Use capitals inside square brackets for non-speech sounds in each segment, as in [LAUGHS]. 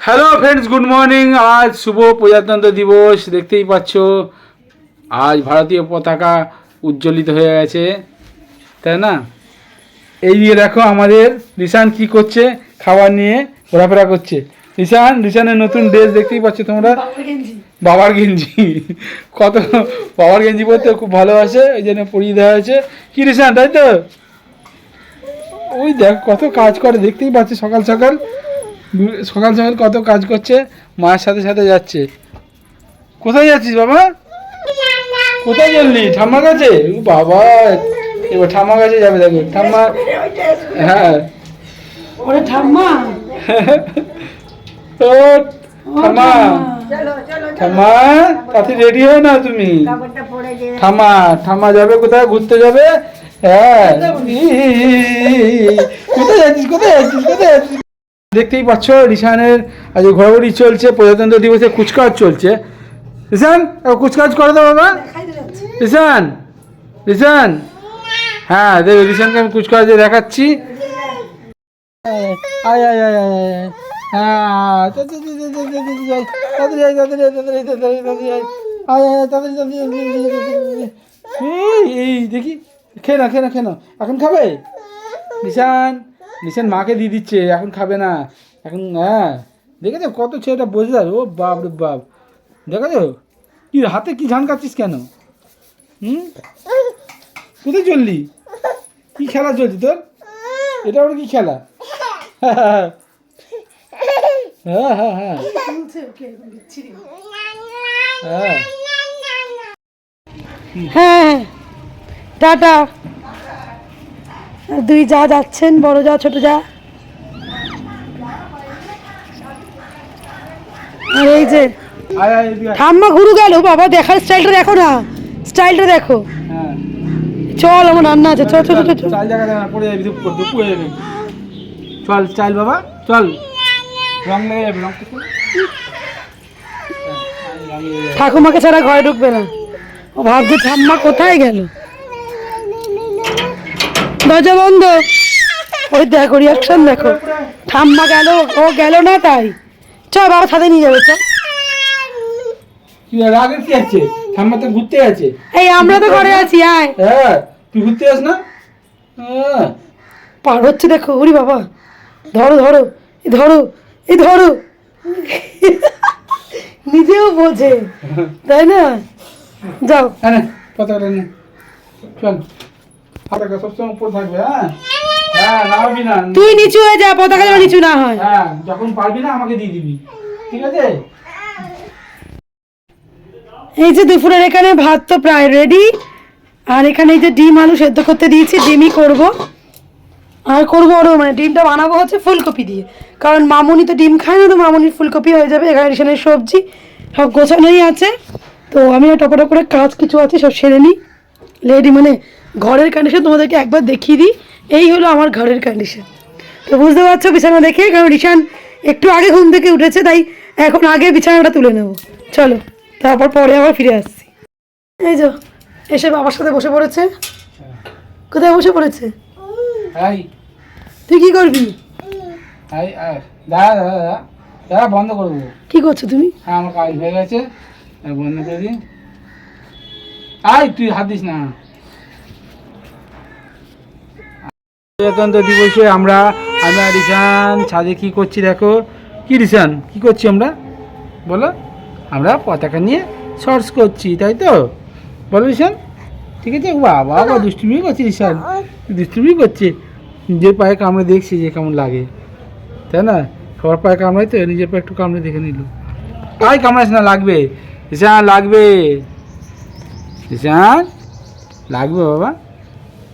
Hello friends good morning আজ শুভ প্রজাতন্ত্র দিবস দেখতেই পাচ্ছ। আজ ভারতীয় পতাকা উজ্জ্বলিত হয়ে গেছে তাই না? এই দিকে দেখো আমাদের রিশান কি করছে খাবার নিয়ে ঘোরাফেরা করছে। রিশান রিশানের নতুন ড্রেস দেখতেই পাচ্ছ তোমরা? বাবার গেঞ্জি। কত বাবার গেঞ্জি পরতে খুব ভালোবাসে ওই জন্য পরিয়ে দেওয়া হয়েছে। কি রিশান তাই তো? ওই দেখ কত কাজ করে দেখতেই পাচ্ছি সকাল সকাল। সকাল সকাল কত কাজ করছে মায়ের সাথে সাথে যাচ্ছে। কোথায় যাচ্ছিস বাবা? কোথায় চললি ঠাম্মার কাছে? বাবা এবার ঠাম্মার কাছে যাবে দেখো। ঠাম্মা হ্যাঁ। ওরে ঠাম্মা। [LAUGHS] ও ঠাম্মা। ঠাম্মা তাতে রেডি হয়ে না তুমি। ঠাম্মা ঠাম্মা যাবে কোথায়? ঘুরতে যাবে? হ্যাঁ। কোথায় যাচ্ছিস? কোথায় যাচ্ছিস? কোথায় যাচ্ছিস? দেখতেই পাচ্ছ, রিশানের আজ ঘোরাঘুরি চলছে, প্রজাতন্ত্র দিবসে কুচকাওয়াজ চলছে। একবার কুচকাওয়াজ করে দাও বাবা। রিশান রিশান। হ্যাঁ দেখ, রিশানকে আমি কুচকাওয়াজে দেখাচ্ছি। আয় আয় আয় এই দেখি। খেয়ে না খেয়ে না খেয়ে না এখন খাবে? নিশান নিশান মাকে দিয়ে দিচ্ছে, এখন খাবে না। এখন হ্যাঁ। দেখেছ কত ছেলেটা বোঝে যাবে ও বাপ রে বাপ। দেখেছ? কি হাতে কি ঝান কাটছিস কেন? হুম? কোথায় চললি? কি খেলা চলছে তোর? এটা ওর কি খেলা? হ্যাঁ হ্যাঁ। হ্যাঁ। হ্যাঁ হ্যাঁ। টাটা। দুই যা যাচ্ছেন বড় যা ছোট যা। আর এই যে ঠাম্মা ঘুরু গেল বাবা দেখার স্টাইলটা দেখো না স্টাইলটা দেখো। হ্যাঁ। চল আমার রান্না আছে চল চল চল চল। চাল হয়ে চাল বাবা চল। রং লেগে যাবে রং ঠাকুমাকে ছাড়া ঘরে ঢুকবে না। ও ভাবছে ঠাম্মা কোথায় গেল? দরজা বন্ধ। ওই দেখো রিয়াকশন দেখো। ঠাম্মা গেল ও গেল না তাই। চ বাবা সাথে নিয়ে যাবে চ কি রাগের কি আছে? ঠাম্মা তো ঘুরতে আছে এই আমরা তো ঘরে আছি আয়। হ্যাঁ তুই ঘুরতে আস না? হ্যাঁ। পার হচ্ছে দেখো ওরি বাবা। ধরো ধরো এই ধরো এই ধরো। নিজেও বোঝে তাই না? যাও। হ্যাঁ চল। পতাকা সবসময় উপর থাকবে হ্যাঁ? হ্যাঁ নামাবি না। তুই নিচু হয়ে যা পতাকা যেন নিচু না হয়। হ্যাঁ যখন পারবি না আমাকে দিয়ে দিবি। ঠিক আছে? এই যে দুপুরের এখানে ভাত তো প্রায় রেডি আর এখানে এই যে ডিম আলু সেদ্ধ করতে দিয়েছি ডিমই করব। আর করব আরও মানে ডিমটা বানাবো হচ্ছে ফুলকপি দিয়ে। কারণ মামুনি তো ডিম খায় না তো মামুনির ফুলকপি হয়ে যাবে এখানে রেশনের সবজি সব গোছানোই আছে। তো আমি টপা করে কাজ কিছু আছে সব সেরে নিই। লেডি মানে ঘরের কন্ডিশন তোমাদেরকে একবার দেখিয়ে দিই। এই হলো আমার ঘরের কন্ডিশন তো বুঝতে পারছ বিছানা দেখে? কারণ রিশান একটু আগে ঘুম থেকে উঠেছে তাই এখন আগে বিছানাটা তুলে নেব। চলো তারপর পরে আবার ফিরে আসছি। এই যো এসে বাবার সাথে বসে পড়েছে। কোথায় বসে পড়েছে? তুই কি করবি? দাঁড়া দাঁড়া দাঁড়া বন্ধ করব। কি করছ তুমি? হ্যাঁ আমার কাজ হয়ে গেছে। বন্ধ করে দিই। আয় তুই হাত দিস না। প্রজাতন্ত্র দিবসে আমরা আমরা রিসান ছাদে কি করছি দেখো? কি রিসান কি করছি আমরা? বলো। আমরা পতাকা নিয়ে শর্টস করছি, তাই তো? বলো রিসান ঠিক আছে? বাবা বাবা, দুষ্টুমি করছি রিসান দুষ্টুমি করছে। নিজের পায়ে কামড়ে দেখছি যে কেমন লাগে। তাই না? সবার পায়ে কামড়াই তো, নিজের পায়ে একটু কামড়ে দেখে নিল। পায়ে কামড়াস না, লাগবে। রিসান লাগবে। রিসান লাগবে বাবা।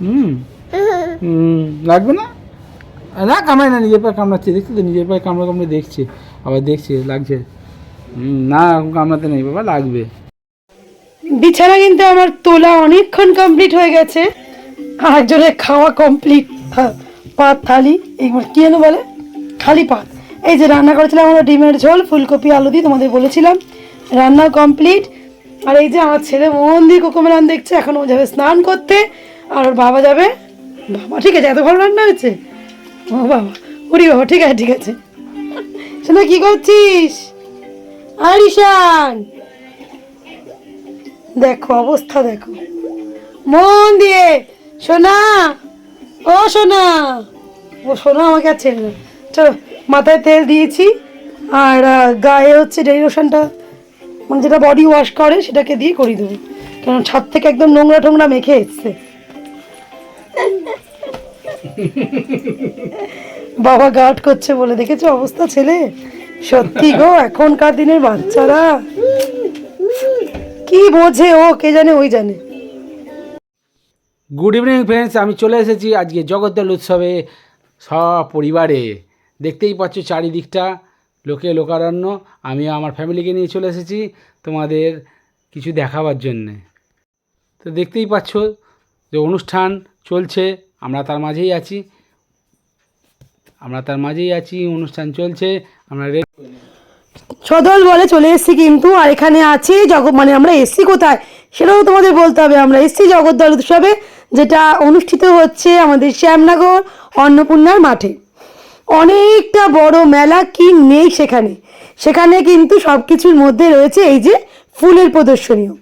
হুম। হুম। লাগবে না? না কামড়ায় না, নিজের পায়ে কামড়াচ্ছে। দেখছি তো, নিজের পায়ে কামড়ে কামড়ে দেখছে। আবার দেখছে, লাগছে। না কামড়াতে নেই বাবা, লাগবে। বিছানা কিন্তু আমার তোলা অনেকক্ষণ কমপ্লিট হয়ে গেছে। আরেকজনের খাওয়া কমপ্লিট পাত, থালি এই কি যেন বলে? খালি পাত। এই যে রান্না করেছিলাম আমরা ডিমের ঝোল, ফুলকপি, আলু দিয়ে তোমাদের বলেছিলাম। রান্না কমপ্লিট আর এই যে আমার ছেলে মন দিয়ে কোকোমেলান দেখছে, এখন ও যাবে স্নান করতে, আর ওর বাবা যাবে বাবা, ঠিক আছে, এত ভালো রান্না হয়েছে? ও বাবা, ওরি বাবা, ঠিক আছে ঠিক আছে। শোনা কি করছিস? আর ঈশান দেখো, অবস্থা দেখো। মন দিয়ে, সোনা! ও সোনা! ও সোনা, আমাকে আর চলো, মাথায় তেল দিয়েছি, আর গায়ে হচ্ছে ডেলি লোশনটা মানে যেটা বডি ওয়াশ করে, সেটাকে দিয়ে করিয়ে দেবো। কারণ ছাদ থেকে একদম নোংরা টোংরা মেখে এসছে। বাবা গার্ড করছে বলে দেখেছ? অবস্থা ছেলে। সত্যি গো, এখনকার দিনের বাচ্চারা। কি বোঝে ও, কে জানে, ওই জানে। গুড ইভিনিং ফ্রেন্ডস আমি চলে এসেছি আজকে জগদ্দল উৎসবে সপরিবারে। দেখতেই পাচ্ছ চারিদিকটা লোকে লোকারণ্য। আমি আমার ফ্যামিলিকে নিয়ে চলে এসেছি তোমাদের কিছু দেখাবার জন্যে। তো দেখতেই পাচ্ছ যে অনুষ্ঠান চলছে। আমরা তার মাঝেই আছি। আমরা তার মাঝেই আছি, অনুষ্ঠান চলছে, আমরা সদল বলে চলে এসেছি কিন্তু, আর এখানে আছে জগৎ মানে আমরা এসছি কোথায় সেটাও তোমাদের বলতে হবে। আমরা এসছি জগদ্দল উৎসবে, যেটা অনুষ্ঠিত হচ্ছে আমাদের শ্যামনগর অন্নপূর্ণার মাঠে। অনেকটা বড় মেলা কি নেই সেখানে। সেখানে কিন্তু সব কিছুর মধ্যে রয়েছে এই যে ফুলের প্রদর্শনীও।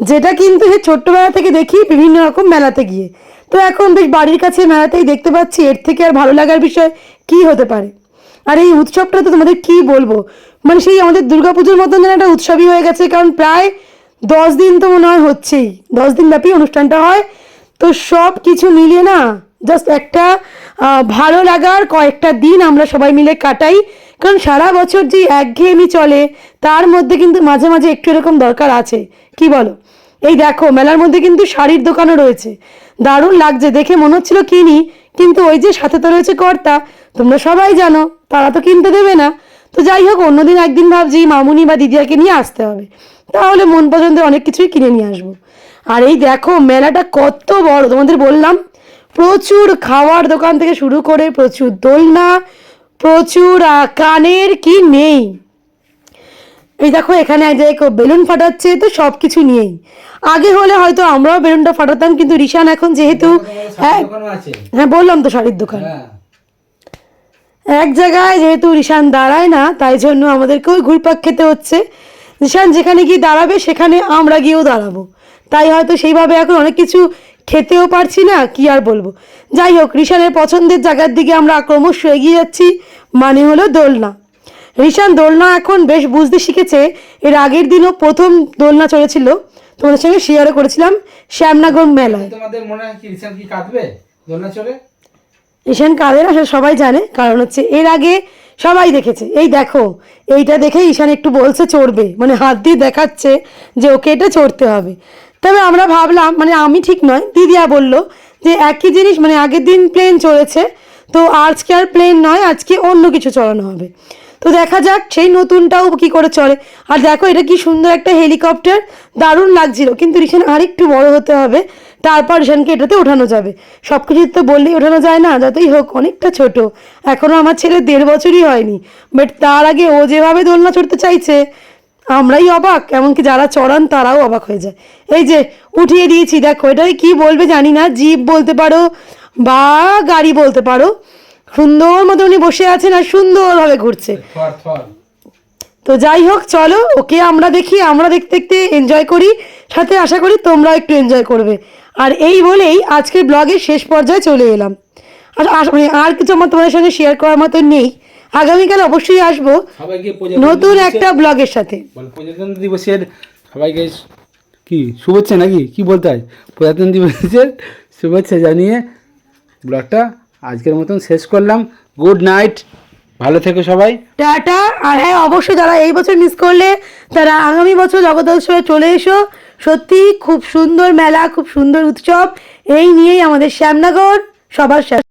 যেটা কিন্তু সে ছোট্টবেলা থেকে দেখি বিভিন্ন রকম মেলাতে গিয়ে। তো এখন বেশ বাড়ির কাছে মেলাতেই দেখতে পাচ্ছি, এর থেকে আর ভালো লাগার বিষয় কি হতে পারে? আর এই উৎসবটা তো তোমাদের কি বলব? মানে সেই আমাদের দুর্গাপুজোর মতন যেন একটা উৎসবই হয়ে গেছে, কারণ প্রায় দশ দিন তো মনে হয় হচ্ছেই। দশ দিন ব্যাপী অনুষ্ঠানটা হয়। তো সব কিছু মিলিয়ে না জাস্ট একটা ভালো লাগার কয়েকটা দিন আমরা সবাই মিলে কাটাই। কারণ সারা বছর যে একঘেয়েমি চলে, তার মধ্যে কিন্তু মাঝে মাঝে একটু এরকম দরকার আছে। কি বলো? এই দেখো, মেলার মধ্যে কিন্তু শাড়ির দোকানও রয়েছে। দারুণ লাগছে, দেখে মনে হচ্ছিল কিনি কিন্তু ওই যে সাথে তো রয়েছে কর্তা। তোমরা সবাই জানো, তারা তো কিনতে দেবে না। তো যাই হোক, অন্যদিন একদিন ভাবছি মামুনি বা দিদিয়াকে নিয়ে আসতে হবে। তাহলে মন পছন্দের অনেক কিছুই কিনে নিয়ে আসব। আর এই দেখো, মেলাটা কত বড়, তোমাদের বললাম। প্রচুর খাওয়ার দোকান থেকে শুরু করে প্রচুর দোলনা, প্রচুর কানের কি নেই। এই দেখো এখানে এক জায়গায় বেলুন ফাটাচ্ছে তো সব কিছু নিয়েই। আগে হলে হয়তো আমরাও বেলুনটা ফাটাতাম কিন্তু রিশান এখন যেহেতু হ্যাঁ হ্যাঁ বললাম তো শাড়ির দোকান। হ্যাঁ। এক জায়গায় যেহেতু রিশান দাঁড়ায় না তাই জন্য আমাদেরকেও ঘুরপাক খেতে হচ্ছে। রিশান যেখানে গিয়ে দাঁড়াবে সেখানে আমরা গিয়েও দাঁড়াবো। তাই হয়তো সেইভাবে এখন অনেক কিছু খেতেও পারছি না কি আর বলব। যাই হোক রিশানের পছন্দের জায়গার দিকে আমরা ক্রমশ এগিয়ে যাচ্ছি মানে হলো দোলনা। রিশান দোলনা এখন বেশ বুঝতে শিখেছে। এর আগের দিনও প্রথম দোলনা চড়েছিল। তোমাদের সঙ্গে শেয়ারও করেছিলাম শ্যামনগর মেলায়। তোমাদের মনে হয় কি রিসান কি কাঁদবে দোলনা চলে ঈশান কাদের আসলে সবাই জানে। কারণ হচ্ছে এর আগে সবাই দেখেছে। এই দেখো এইটা দেখে ঈশান একটু বলছে চড়বে। মানে হাত দিয়ে দেখাচ্ছে যে ওকে এটা চড়তে হবে। তবে আমরা ভাবলাম মানে আমি ঠিক নয় দিদিয়া বলল যে একই জিনিস মানে আগের দিন প্লেন চড়েছে। তো আজকে আর প্লেন নয় আজকে অন্য কিছু চড়ানো হবে। তো দেখা যাক সেই নতুনটাও কি করে চলে। আর দেখো, এটা কি সুন্দর একটা হেলিকপ্টার? দারুণ লাগছিল, কিন্তু রিশান আরেকটু বড় হতে হবে, তারপর রিশানকে এটাতে ওঠানো যাবে। সব কিছু তো বললেই ওঠানো যায় না, যতই হোক, অনেকটা ছোট। এখনও আমার ছেলে দেড় বছরই হয়নি বাট তার আগে ও যেভাবে দোলনা চড়তে চাইছে, আমরাই অবাক। এমনকি যারা চড়ান, তারাও অবাক হয়ে যায়। এই যে, উঠিয়ে দিয়েছি, দেখো এটাই কি বলবে জানি না, জিপ বলতে পারো বা গাড়ি বলতে পারো। সুন্দর মতো উনি বসে আছেন আর সুন্দরভাবে ঘুরছে। তো যাই হোক চলো ওকে আমরা দেখি আমরা দেখতে দেখতে এনজয় করি সাথে আশা করি তোমরাও একটু এনজয় করবে। আর এই বলেই আজকের ব্লগের শেষ পর্যায়ে চলে এলাম। আর মানে আর কিছু আমার তোমাদের সঙ্গে শেয়ার করার মতো নেই। আগামীকাল অবশ্যই আসব নতুন একটা ব্লগের সাথে। প্রজাতন্ত্র দিবসের সবাইকে কি শুভেচ্ছা নাকি? কি বলতে হয়? প্রজাতন্ত্র দিবসের শুভেচ্ছা জানিয়ে ব্লগটা আজকের মতন শেষ করলাম। গুড নাইট ভালো থেকো সবাই। টাটা। আর হ্যাঁ অবশ্যই যারা এই বছর মিস করলে, তারা আগামী বছর জগৎ উৎসবে চলে এসো। সত্যি খুব সুন্দর মেলা, খুব সুন্দর উৎসব। এই নিয়েই আমাদের শ্যামনগর সবার